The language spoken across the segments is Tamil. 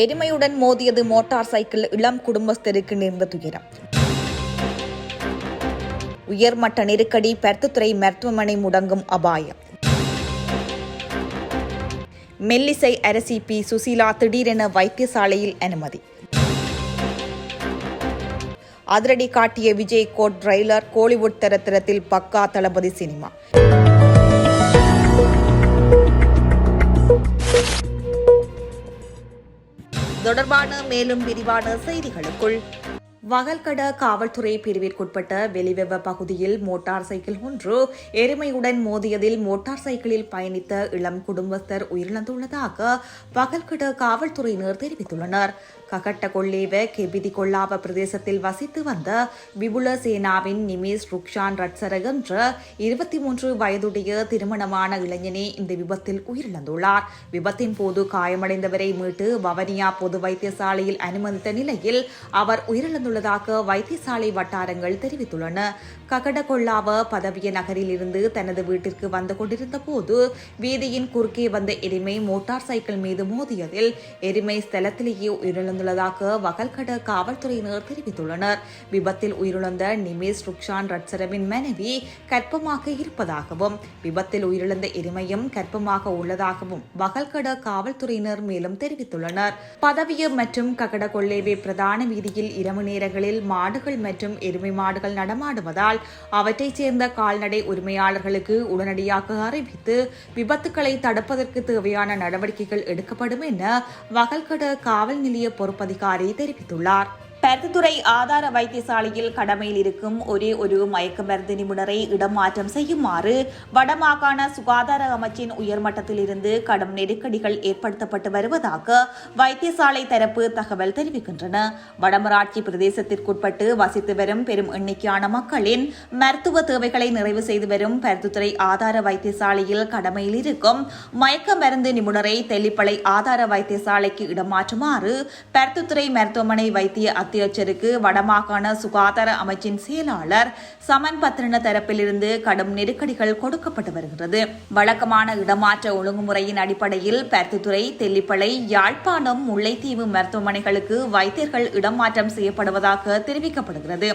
எருமையுடன் மோதியது மோட்டார் சைக்கிள் இளம் குடும்பஸ்தருக்கு நேர்ந்த துயரம். உயர்மட்ட நெருக்கடி பருத்துத்துறை மருத்துவமனை முடங்கும் அபாயம். மெல்லிசை அரசி பி சுசீலா திடீரென வைத்தியசாலையில் அனுமதி. அதிரடி காட்டிய விஜய் கோட் ட்ரெய்லர் கோலிவுட் தரத்திரத்தில் பக்கா தளபதி சினிமா. தொடர்பான மேலும் விரிவான செய்திகளுக்குள் வகல்கட காவல்துறை பிரிவிற்குட்பட்ட வெளிவெவ பகுதியில் மோட்டார் சைக்கிள் ஒன்று எருமையுடன் மோதியதில் மோட்டார் சைக்கிளில் பயணித்த இளம் குடும்பஸ்தர் உயிரிழந்துள்ளதாக வகல்கட காவல்துறையினர் தெரிவித்துள்ளனர். ககட்ட கொள்ளேவ கெபிதி கொள்ளாவ பிரதேசத்தில் வசித்து வந்த விபுல சேனாவின் நிமேஷ் ருக்ஷான் ரட்சர என்ற இருபத்தி மூன்று வயதுடைய திருமணமான இளைஞனே இந்த விபத்தில் உயிரிழந்துள்ளார். விபத்தின் போது காயமடைந்தவரை மீட்டு வவனியா பொது வைத்தியசாலையில் அனுமதித்த நிலையில் அவர் உயிரிழந்துள்ளார் உயிரிழந்துள்ளதாக வைத்தியசாலை வட்டாரங்கள் தெரிவித்துள்ளன. ககடகொள்ளாவ பதவிய நகரில் இருந்து தனது வீட்டிற்கு வந்து கொண்டிருந்த போது வீதியின் குறுக்கே வந்த எருமை மோட்டார் சைக்கிள் மீது மோதியதில் எருமை ஸ்தலத்திலேயே உயிரிழந்துள்ளதாக வகல்கட காவல்துறையினர் தெரிவித்துள்ளனர். விபத்தில் உயிரிழந்த நிமேஷ் ருக்ஷான் ரட்சரவின் மனைவி கற்பமாக இருப்பதாகவும் விபத்தில் உயிரிழந்த எருமையும் கற்பமாக உள்ளதாகவும் வகல்கட காவல்துறையினர் மேலும் தெரிவித்துள்ளனர். பதவிய மற்றும் ககட கொள்ளேவே பிரதான வீதியில் இரவு நேர நிலங்களில் மாடுகள் மற்றும் எருமை மாடுகள் நடமாடுவதால் அவற்றைச் சேர்ந்த கால்நடை உரிமையாளர்களுக்கு உடனடியாக அறிவித்து விபத்துக்களை தடுப்பதற்கு தேவையான நடவடிக்கைகள் எடுக்கப்படும் என வகல்கட காவல் நிலைய பொறுப்பதிகாரி தெரிவித்துள்ளார். பருத்தித்துறை ஆதார வைத்தியசாலையில் கடமையில் இருக்கும் ஒரே ஒரு மயக்க மருந்து நிபுணரை இடமாற்றம் செய்யுமாறு வடமாகாண சுகாதார அமைச்சின் உயர்மட்டத்தில் இருந்து கடும் நெருக்கடிகள் ஏற்படுத்தப்பட்டு வருவதாக வைத்தியசாலை தரப்பு தகவல் தெரிவிக்கின்றன வடமராட்சி பிரதேசத்திற்குட்பட்டு வசித்து வரும் பெரும் எண்ணிக்கையான மக்களின் மருத்துவ தேவைகளை நிறைவு செய்து வரும் பருத்தித்துறை ஆதார வைத்தியசாலையில் கடமையில் இருக்கும் மயக்க மருந்து நிபுணரை தெல்லிப்பளை ஆதார வைத்தியசாலைக்கு இடமாற்றுமாறு பருத்தித்துறை மருத்துவமனை வைத்திய அத்தியட்சருக்கு வடமாகாண சுகாதார அமைச்சின் செயலாளர் சமன் பத்ரன தரப்பிலிருந்து கடும் நெருக்கடிகள் கொடுக்கப்பட்டு வருகிறது. வழக்கமான இடமாற்ற ஒழுங்குமுறையின் அடிப்படையில் பருத்தித்துறை தெல்லிப்பளை யாழ்ப்பாணம் முல்லைத்தீவு மருத்துவமனைகளுக்கு வைத்தியர்கள் இடமாற்றம் செய்யப்படுவதாக தெரிவிக்கப்படுகிறது.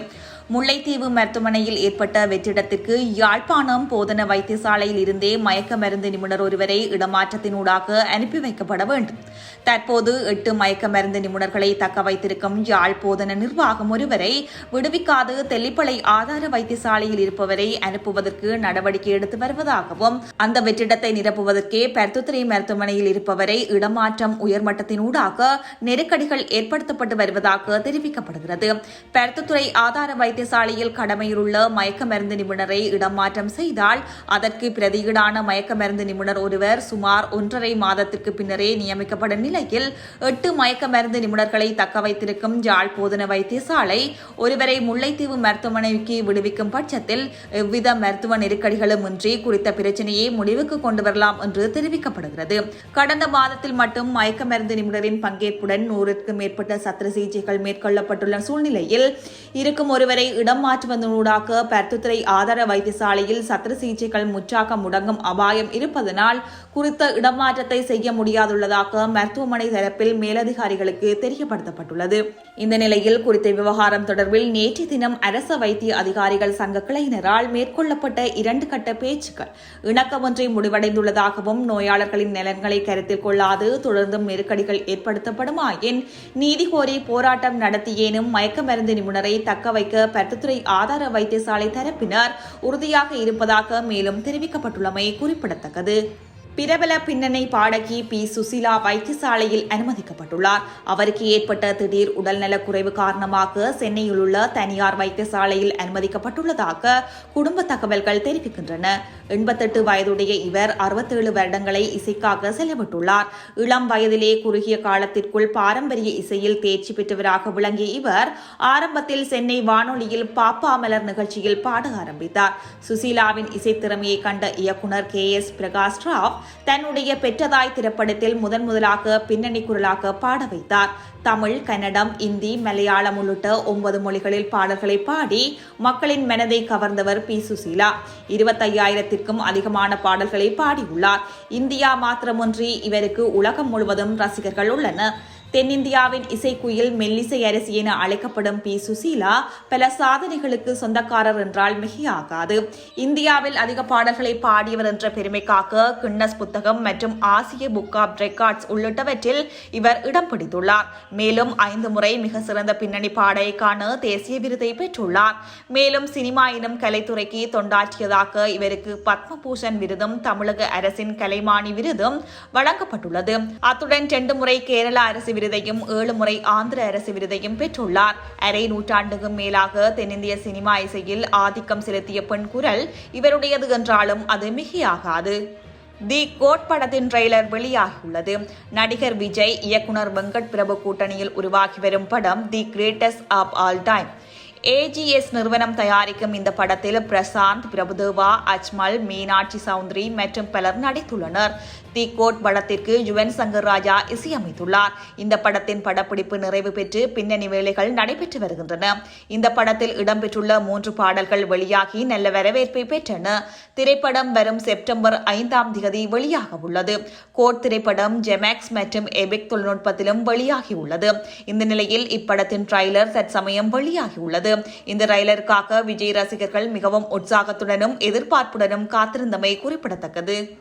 முல்லைத்தீவு மருத்துவமனையில் ஏற்பட்ட வெற்றிடத்திற்கு யாழ்ப்பாணம் போதன வைத்தியசாலையில் இருந்தே மயக்க மருந்து நிபுணர் ஒருவரை இடமாற்றத்தினூடாக அனுப்பி வைக்கப்பட வேண்டும். தற்போது எட்டு மயக்க மருந்து நிபுணர்களை தக்க வைத்திருக்கும் யாழ் போதன நிர்வாகம் ஒருவரை விடுவிக்காது தெல்லிப்பளை ஆதார வைத்தியசாலையில் இருப்பவரை அனுப்புவதற்கு நடவடிக்கை எடுத்து வருவதாகவும் அந்த வெற்றிடத்தை நிரப்புவதற்கே பருத்துத்துறை மருத்துவமனையில் இருப்பவரை இடமாற்றம் உயர்மட்டத்தினூடாக நெருக்கடிகள் ஏற்படுத்தப்பட்டு வருவதாக தெரிவிக்கப்படுகிறது. பருத்துத்துறை ஆதார வைத்திய வைத்தியசாலையில் கடமையிலுள்ள மயக்க மருந்து நிபுணரை இடமாற்றம் செய்தால் அதற்கு பிரதியீடான மயக்க மருந்து நிபுணர் ஒருவர் சுமார் ஒன்றரை மாதத்திற்கு பின்னரே நியமிக்கப்படும் நிலையில் எட்டு மயக்க மருந்து நிபுணர்களை தக்க வைத்திருக்கும் ஜாழ் போதன வைத்தியசாலை ஒருவரை முல்லைத்தீவு மருத்துவமனைக்கு விடுவிக்கும் பட்சத்தில் எவ்வித மருத்துவ நெருக்கடிகளும் இன்றி குறித்த பிரச்சனையை முடிவுக்கு கொண்டு வரலாம் என்று தெரிவிக்கப்படுகிறது. கடந்த மாதத்தில் மட்டும் மயக்க மருந்து நிபுணரின் பங்கேற்புடன் நூறுக்கும் மேற்பட்ட சத்திர சிகிச்சைகள் மேற்கொள்ளப்பட்டுள்ள சூழ்நிலையில் இருக்கும் ஒருவரை இடம் மாற்றுவதனூடாக பருத்துத்துறை ஆதார வைத்தியசாலையில் சத்திர சிகிச்சைகள் முற்றாக முடங்கும் அபாயம் இருப்பதனால் குறித்த இடமாற்றத்தை செய்ய முடியாதுள்ளதாக மருத்துவமனை தரப்பில் மேலதிகாரிகளுக்கு தெரியப்படுத்தப்பட்டுள்ளது. இந்த நிலையில் குறித்த விவகாரம் தொடர்பில் நேற்று தினம் அரச வைத்திய அதிகாரிகள் சங்க கிளையினரால் மேற்கொள்ளப்பட்ட இரண்டு கட்ட பேச்சுக்கள் இணக்கமொன்றை முடிவடைந்துள்ளதாகவும் நோயாளர்களின் நலன்களை கருத்தில் கொள்ளாது தொடர்ந்தும் நெருக்கடிகள் ஏற்படுத்தப்படுமாயின் நீதி கோரி போராட்டம் நடத்தியேனும் மயக்க மருந்து நிபுணரை தக்க வைக்க பட்டுத்துறை ஆதார வைத்தியசாலை தரப்பினர் உறுதியாக இருப்பதாக மேலும் தெரிவிக்கப்பட்டுள்ளமை குறிப்பிடத்தக்கது. பிரபல பின்னணி பாடகி பி. சுசிலா வைத்தியசாலையில் அனுமதிக்கப்பட்டுள்ளார். அவருக்கு ஏற்பட்ட திடீர் உடல்நலக் குறைவு காரணமாக சென்னையில் உள்ள தனியார் வைத்தியசாலையில் அனுமதிக்கப்பட்டுள்ளதாக குடும்ப தகவல்கள் தெரிவிக்கின்றன. எண்பத்தெட்டு வயதுடைய இவர் அறுபத்தேழு வருடங்களை இசைக்காக செலவிட்டுள்ளார். இளம் வயதிலே குறுகிய காலத்திற்குள் பாரம்பரிய இசையில் தேர்ச்சி பெற்றவராக விளங்கிய இவர் ஆரம்பத்தில் சென்னை வானொலியில் பாப்பா மலர் நிகழ்ச்சியில் பாட ஆரம்பித்தார். சுசீலாவின் இசைத்திறமையை கண்ட இயக்குனர் கே. எஸ். பிரகாஷ் ராவ் தன்னுடைய பெற்றதாய் திரைப்படத்தில் முதன் முதலாக பின்னணி குரலாக பாட வைத்தார். தமிழ் கன்னடம் இந்தி மலையாளம் உள்ளிட்ட ஒன்பது மொழிகளில் பாடல்களை பாடி மக்களின் மனதை கவர்ந்தவர் பி. சுசீலா. இருபத்தையாயிரத்திற்கும் அதிகமான பாடல்களை பாடியுள்ளார். இந்தியா மாத்திரமன்றி இவருக்கு உலகம் முழுவதும் ரசிகர்கள் உள்ளனர். தென்னிந்தியாவின் இசைக்குயில் மெல்லிசை அரசி என அழைக்கப்படும் பி. சுசீலா பல சாதனைகளுக்கு சொந்தக்காரர் என்றால் மிகையாகாது. இந்தியாவில் அதிக பாடல்களை பாடியவர் என்ற பெருமைக்காக கின்னஸ் புத்தகம் மற்றும் ஆசிய புக் ஆப் ரெக்கார்ட்ஸ் உள்ளிட்டவற்றில் இவர் இடம் பிடித்துள்ளார். மேலும் ஐந்து முறை மிக சிறந்த பின்னணி பாடகைக்கான தேசிய விருதை பெற்றுள்ளார். மேலும் சினிமா எனும் கலைத்துறைக்கு தொண்டாற்றியதாக இவருக்கு பத்மபூஷன் விருதும் தமிழக அரசின் கலைமானி விருதும் வழங்கப்பட்டுள்ளது. அத்துடன் இரண்டு முறை கேரள அரசு விருதையும் ஏழு முறை ஆந்திர அரசு விருதையும் பெற்றுள்ளார். அரை நூற்றாண்டுக்கும் மேலாக தென்னிந்திய சினிமா இசையில் ஆதிக்கம் செலுத்திய பெண் குரல் இவருடையது என்றாலும் அது மிகையாகாது. தி கோட் படத்தின் ட்ரெய்லர் வெளியாகியுள்ளது. நடிகர் விஜய் இயக்குனர் வெங்கட் பிரபு கூட்டணியில் உருவாகி வரும் படம் the greatest of all time. AGS நிறுவனம் தயாரிக்கும் இந்த படத்தில் பிரசாந்த் பிரபுதேவா அஜ்மல் மீனாட்சி சௌந்தரி மற்றும் பலர் நடித்துள்ளனர். தி கோட் படத்திற்கு யுவன் சங்கர் ராஜா இசையமைத்துள்ளார். இந்த படத்தின் படப்பிடிப்பு நிறைவு பெற்று பின்னணி வேலைகள் நடைபெற்று வருகின்றன. இந்த படத்தில் இடம்பெற்றுள்ள மூன்று பாடல்கள் வெளியாகி நல்ல வரவேற்பை பெற்றன. திரைப்படம் வரும் செப்டம்பர் ஐந்தாம் தேதி வெளியாக உள்ளது. கோட் திரைப்படம் ஜெமேக்ஸ் மற்றும் எபிக் தொழில்நுட்பத்திலும் வெளியாகியுள்ளது இந்த நிலையில் இப்படத்தின் ட்ரைலர் தற்சமயம் வெளியாகியுள்ளது இந்த ரயிலருக்காக விஜய் ரசிகர்கள் மிகவும் உற்சாகத்துடனும் எதிர்பார்ப்புடனும் காத்திருந்தமை குறிப்பிடத்தக்கது.